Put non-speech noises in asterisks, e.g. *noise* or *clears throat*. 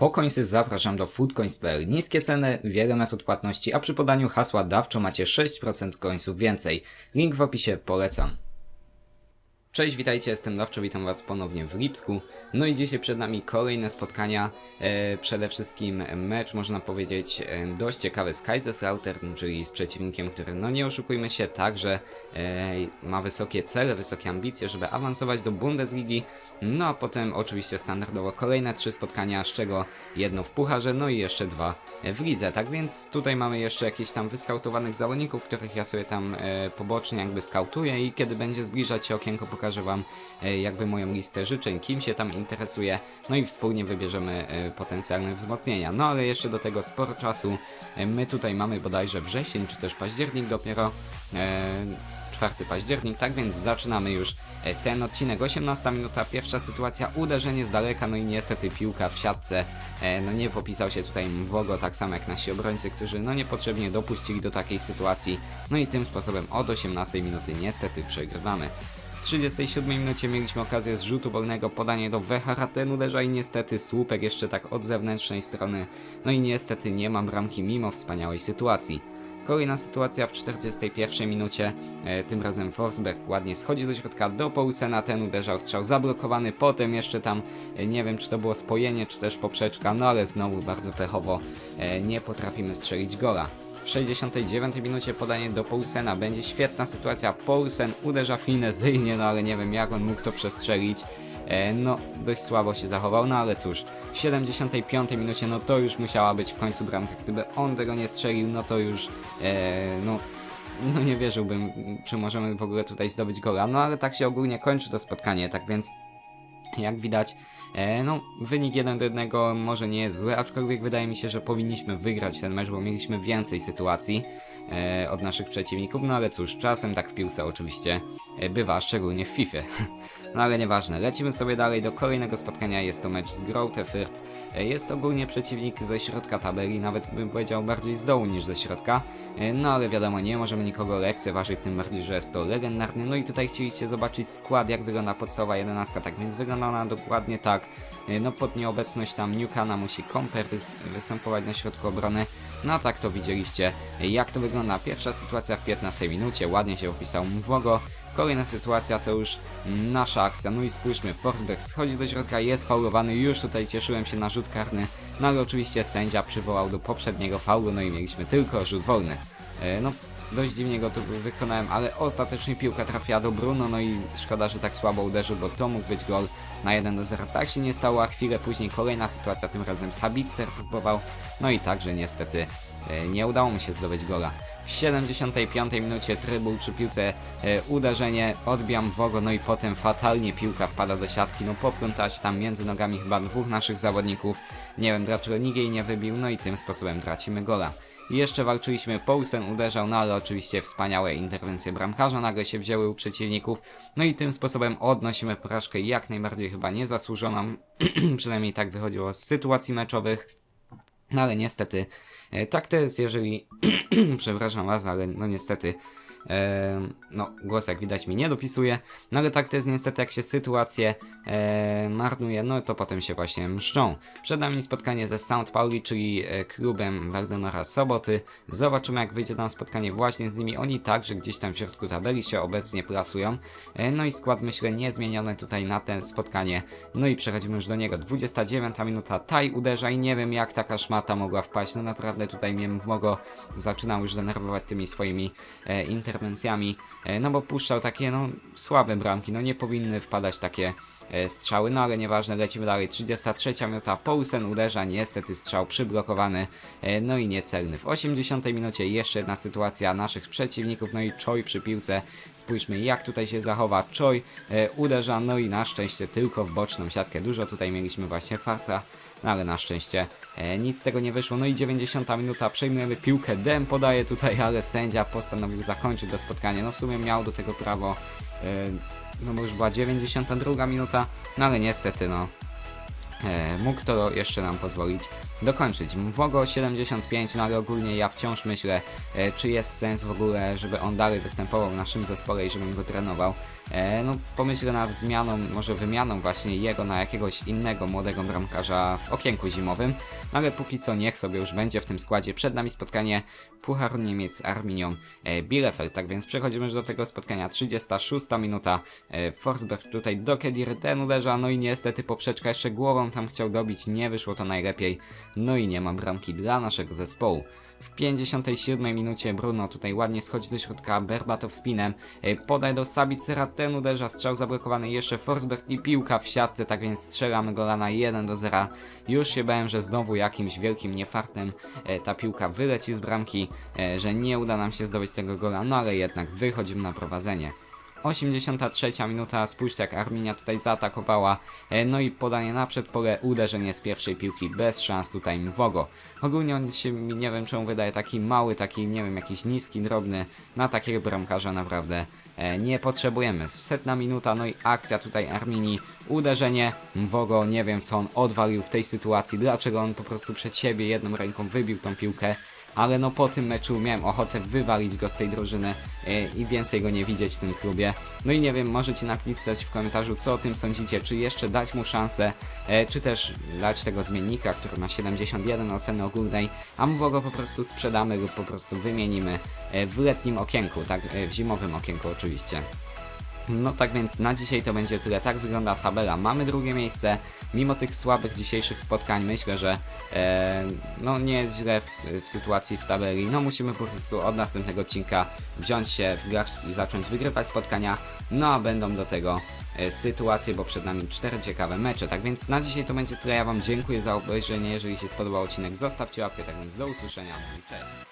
Po końcy zapraszam do foodcoins.pl. Niskie ceny, wiele metod płatności, a przy podaniu hasła dawczo macie 6% końców więcej. Link w opisie polecam. Cześć, witajcie, jestem Dawczo, witam was ponownie w Lipsku. No i dzisiaj przed nami kolejne spotkania. E, przede wszystkim mecz, można powiedzieć, e, dość ciekawy z Kaiserslautern, czyli z przeciwnikiem, który, no nie oszukujmy się, także e, ma wysokie cele, wysokie ambicje, żeby awansować do Bundesligi. No a potem oczywiście standardowo kolejne trzy spotkania, z czego jedno w Pucharze, no i jeszcze dwa w Lidze. Tak więc tutaj mamy jeszcze jakichś tam wyskautowanych zawodników, których ja sobie tam e, pobocznie jakby skautuję i kiedy będzie zbliżać się okienko, pokażę wam e, jakby moją listę życzeń, kim się tam interesuje, no i wspólnie wybierzemy e, potencjalne wzmocnienia. No ale jeszcze do tego sporo czasu. E, my tutaj mamy bodajże wrzesień, czy też październik dopiero. E, 4 październik, tak więc zaczynamy już ten odcinek. 18 minuta, pierwsza sytuacja, uderzenie z daleka, no i niestety piłka w siatce. No nie popisał się tutaj Mwogo, tak samo jak nasi obrońcy, którzy no niepotrzebnie dopuścili do takiej sytuacji. No i tym sposobem od 18 minuty niestety przegrywamy. W 37 minucie mieliśmy okazję z rzutu wolnego podanie do Wehara, ten uderza i niestety słupek jeszcze tak od zewnętrznej strony. No i niestety nie mam bramki mimo wspaniałej sytuacji. Kolejna sytuacja w 41 minucie, e, tym razem Forsberg ładnie schodzi do środka do Poulsena, ten uderzał strzał zablokowany, potem jeszcze tam, e, nie wiem czy to było spojenie, czy też poprzeczka, no ale znowu bardzo pechowo e, nie potrafimy strzelić gola. W 69 minucie podanie do Poulsena, będzie świetna sytuacja, Poulsen uderza finezyjnie, no ale nie wiem jak on mógł to przestrzelić. E, No, dość słabo się zachował, no ale cóż, w 75 minucie, no to już musiała być w końcu bramka. Gdyby on tego nie strzelił, no to już, e, no, no nie wierzyłbym, czy możemy w ogóle tutaj zdobyć gola. No ale tak się ogólnie kończy to spotkanie, tak więc, jak widać, e, no, wynik 1 do 1 może nie jest zły, aczkolwiek wydaje mi się, że powinniśmy wygrać ten mecz, bo mieliśmy więcej sytuacji od naszych przeciwników, no ale cóż, czasem tak w piłce oczywiście e, bywa, szczególnie w FIFA. *laughs* No ale nieważne, lecimy sobie dalej do kolejnego spotkania, jest to mecz z Grote Fürth. E, Jest ogólnie przeciwnik ze środka tabeli, nawet bym powiedział bardziej z dołu niż ze środka. E, No ale wiadomo, nie możemy nikogo lekceważyć, tym bardziej, że jest to legendarny. No i tutaj chcieliście zobaczyć skład, jak wygląda podstawowa 11, tak więc wygląda ona dokładnie tak. E, No pod nieobecność tam Newcana musi Komper wys- występować na środku obrony. No tak to widzieliście, jak to wygląda. Pierwsza sytuacja w 15 minucie, ładnie się opisał Mwogo. Kolejna sytuacja to już nasza akcja. No i spójrzmy, Forsberg schodzi do środka, jest faulowany. Już tutaj cieszyłem się na rzut karny, no ale oczywiście sędzia przywołał do poprzedniego faulu, no i mieliśmy tylko rzut wolny. E, no, dość dziwnie go tu wykonałem, ale ostatecznie piłka trafiła do Bruno, no i szkoda, że tak słabo uderzył, bo to mógł być gol na 1 do 0. Tak się nie stało, a chwilę później kolejna sytuacja, tym razem Sabitzer próbował, no i także niestety e, nie udało mu się zdobyć gola. W 75 minucie trybul przy piłce e, uderzenie, odbijam wogo, no i potem fatalnie piłka wpada do siatki, no poplątać tam między nogami chyba dwóch naszych zawodników, nie wiem dlaczego nikt jej nie wybił, no i tym sposobem tracimy gola. I jeszcze walczyliśmy, Poulsen uderzał, no ale oczywiście wspaniałe interwencje bramkarza nagle się wzięły u przeciwników, no i tym sposobem odnosimy porażkę jak najbardziej chyba niezasłużoną, *clears throat* przynajmniej tak wychodziło z sytuacji meczowych. No ale niestety, e, tak to jest, jeżeli, *clears throat* przepraszam was, ale no niestety, e, no głos jak widać mi nie dopisuje, no ale tak to jest niestety, jak się sytuacje e, marnuje, no to potem się właśnie mszczą. Przed nami spotkanie ze Sound Pauli, czyli e, klubem Waldemara Soboty. Zobaczymy jak wyjdzie nam spotkanie właśnie z nimi. Oni także gdzieś tam w środku tabeli się obecnie plasują. E, no i skład myślę niezmieniony tutaj na ten spotkanie. No i przechodzimy już do niego. 29 minuta, Taj uderza i nie wiem jak taka szmata mogła wpaść. No naprawdę tutaj mnie mogło zaczynał już denerwować tymi swoimi e, interwencjami. E, no bo puszczał takie no słabe bramki. No nie powinny wpadać takie e, strzały, no ale nieważne, lecimy dalej. 33 minuta, Poulsen uderza, niestety strzał przyblokowany, e, no i niecelny. W 80 minucie jeszcze jedna sytuacja naszych przeciwników, no i Choi przy piłce. Spójrzmy jak tutaj się zachowa. Choi uderza, no i na szczęście tylko w boczną siatkę. Dużo tutaj mieliśmy właśnie farta. No ale na szczęście e, nic z tego nie wyszło. No i 90 minuta, przejmujemy piłkę. Dem podaje tutaj, *laughs* ale sędzia postanowił zakończyć to spotkanie. No w sumie miał do tego prawo. E, no bo już była 92 minuta, no ale niestety no e, mógł to jeszcze nam pozwolić dokończyć. Mwogo 75, no ale ogólnie ja wciąż myślę, e, czy jest sens w ogóle, żeby on dalej występował w naszym zespole i żebym go trenował. E, no pomyślę nad zmianą, może wymianą właśnie jego na jakiegoś innego młodego bramkarza w okienku zimowym, ale póki co niech sobie już będzie w tym składzie. Przed nami spotkanie Puchar Niemiec z Arminią e, Bielefeld, tak więc przechodzimy już do tego spotkania. 36 minuta, e, Forsberg tutaj do Kedirten uderza, no i niestety poprzeczka jeszcze głową tam chciał dobić, nie wyszło to najlepiej, no i nie ma bramki dla naszego zespołu. W 57 minucie Bruno tutaj ładnie schodzi do środka, Berbatow spinem, podaj do Sabicera, ten uderza, strzał zablokowany, jeszcze Forsberg i piłka w siatce, tak więc strzelamy gola na 1 do 0. Już się bałem, że znowu jakimś wielkim niefartem e, ta piłka wyleci z bramki, e, że nie uda nam się zdobyć tego gola, no ale jednak wychodzimy na prowadzenie. 83 minuta, spójrzcie jak Arminia tutaj zaatakowała, e, no i podanie na przedpole, uderzenie z pierwszej piłki, bez szans tutaj Mwogo. Ogólnie on się nie wiem czemu wydaje taki mały, taki nie wiem, jakiś niski, drobny, na takiego bramkarza naprawdę e, nie potrzebujemy. Setna minuta, no i akcja tutaj Arminii, uderzenie. Mwogo, nie wiem co on odwalił w tej sytuacji, dlaczego on po prostu przed siebie jedną ręką wybił tą piłkę, ale no po tym meczu miałem ochotę wywalić go z tej drużyny e, i więcej go nie widzieć w tym klubie. No i nie wiem, możecie napisać w komentarzu co o tym sądzicie, czy jeszcze dać mu szansę, e, czy też dać tego zmiennika, który ma 71 oceny ogólnej, a mu go po prostu sprzedamy lub po prostu wymienimy e, w letnim okienku, tak, w zimowym okienku oczywiście. No tak więc na dzisiaj to będzie tyle. Tak wygląda tabela. Mamy drugie miejsce. Mimo tych słabych dzisiejszych spotkań myślę, że e, no nie jest źle w, w sytuacji w tabeli. No musimy po prostu od następnego odcinka wziąć się w grach i zacząć wygrywać spotkania. No a będą do tego e, sytuacje, bo przed nami cztery ciekawe mecze. Tak więc na dzisiaj to będzie tyle. Ja Wam dziękuję za obejrzenie. Jeżeli się spodobał odcinek, zostawcie łapkę. Tak więc do usłyszenia. I Cześć.